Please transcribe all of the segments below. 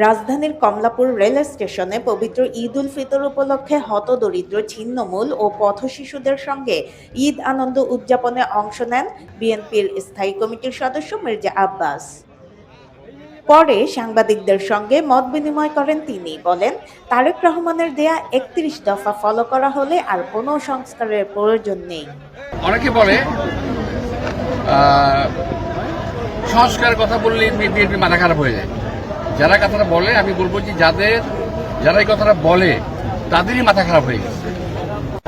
রাজধানীর কমলাপুর রেল স্টেশনে পবিত্র ঈদ উল ফিতর উপলক্ষে হতদরিদ্র ছিন্নমূল ও পথশিশুদের সঙ্গে ঈদ আনন্দ উদযাপনে অংশ নেন বিএনপির স্থায়ী কমিটির সদস্য মির্জা আব্বাস। পরে সাংবাদিকদের সঙ্গে মত বিনিময় করেন তিনি। বলেন তারেক রহমানের দেয়া একত্রিশ দফা ফলো করা হলে আর কোনো সংস্কারের প্রয়োজন নেই। অনেকে বলে আহ, সংস্কারের কথা বললে মাথা খারাপ হয়ে যায়। যারা কথাটা বলে, আমি বলব যে যাদের, যারা এই কথাটা বলে, তাদেরই মাথা খারাপ হয়ে গেছে।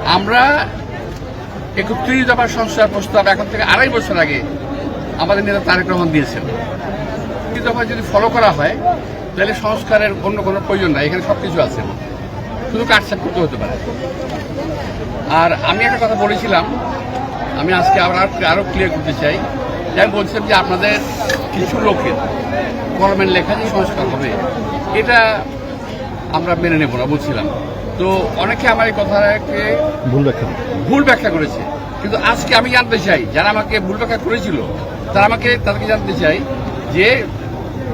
আমরা একত্রিশ দফার সংস্কার প্রস্তাব এখন থেকে আড়াই বছর আগে আমাদের নেতা তারেক রহমান দিয়েছেন। একত্রিশ দফা যদি ফলো করা হয়, তাহলে সংস্কারের অন্য কোনো প্রয়োজন নাই, এখানে সব কিছু আছে। শুধু কাটছাট করতে হতে পারে। আর আমি একটা কথা বলেছিলাম, আমি আজকে আবার আর- আরও ক্লিয়ার করতে চাই। আমি বলছিলাম যে আপনাদের কিছু লোকের কলমের লেখা যে সংস্কার হবে এটা আমরা মেনে নেব না বলছিলাম তো অনেকে আমার এই কথাকে ভুল ব্যাখ্যা ভুল ব্যাখ্যা করেছে। কিন্তু আজকে আমি জানতে চাই যারা আমাকে ভুল ব্যাখ্যা করেছিল তারা আমাকে তাদেরকে জানতে চাই যে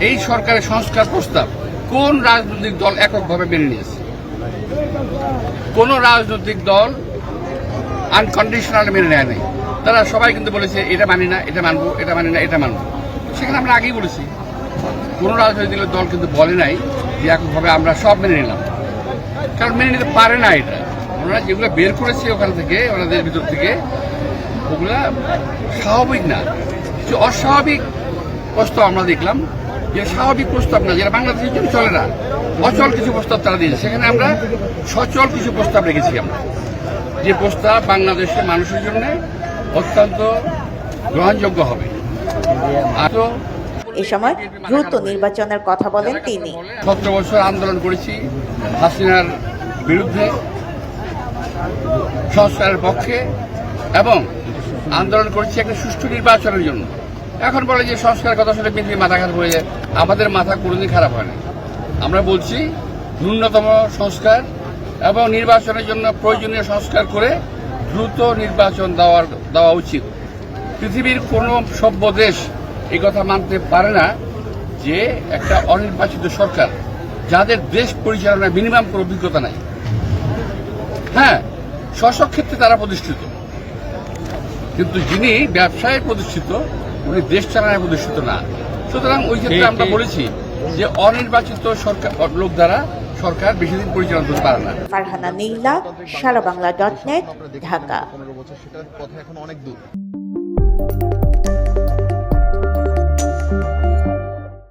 এই সরকারের সংস্কার প্রস্তাব কোন রাজনৈতিক দল এককভাবে মেনে নিয়েছে? কোন রাজনৈতিক দল আনকন্ডিশনাল মেনে নেয় নাই। তারা সবাই কিন্তু বলেছে, এটা মানি না, এটা মানবো, এটা মানি না, এটা মানবো। সেখানে আমরা আগেই বলেছি। কোনো রাজনৈতিক দল কিন্তু বলে নাই যে এককভাবে আমরা সব মেনে নিলাম। কারণ মেনে নিতে পারে না এটা। ওনারা যেগুলো বের করেছে ওখান থেকে, ওনাদের ভিতর থেকে, ওগুলা স্বাভাবিক না। যে অস্বাভাবিক প্রস্তাব আমরা দেখলাম, যে স্বাভাবিক প্রস্তাব না, যেটা বাংলাদেশের জন্য চলে না। অচল কিছু প্রস্তাব তারা দিয়েছে। সেখানে আমরা সচল কিছু প্রস্তাব রেখেছি আমরা। যে প্রস্তাব বাংলাদেশের মানুষের জন্য অত্যন্ত গ্রহণযোগ্য হবে। আর এ সময় দ্রুত নির্বাচনের কথা বলেন তিনি। সতেরো বছর আন্দোলন করেছি হাসিনার বিরুদ্ধে সংস্কারের পক্ষে এবং আন্দোলন করেছি একটা সুষ্ঠু নির্বাচনের জন্য। এখন বলে যে সংস্কারের কথা শুনে পৃথিবী মাথা খারাপ হয়ে যায়। আমাদের মাথা কোনোদিন খারাপ হয় না। আমরা বলছি ন্যূনতম সংস্কার এবং নির্বাচনের জন্য প্রয়োজনীয় সংস্কার করে দ্রুত নির্বাচন দেওয়ার দেওয়া উচিত। পৃথিবীর কোনো সভ্য দেশ এই কথা মানতে পারে না যে একটা অনির্বাচিত সরকার যাদের দেশ পরিচালনার মিনিমাম কোনো অভিজ্ঞতা নাই। হ্যাঁ ক্ষেত্রে তারা প্রতিষ্ঠিত। কিন্তু যিনি ব্যবসায় প্রতিষ্ঠিত উনি দেশ চালানায় প্রতিষ্ঠিত না। সুতরাং ওই ক্ষেত্রে আমরা বলেছি যে অনির্বাচিত সরকার লোক দ্বারা সরকার বেশি দিন পরিচালনা করতে পারে না। Farhana Nila Sara Bangla dot net Dhaka. পনেরো বছর সেটার কথা এখন অনেক দূর।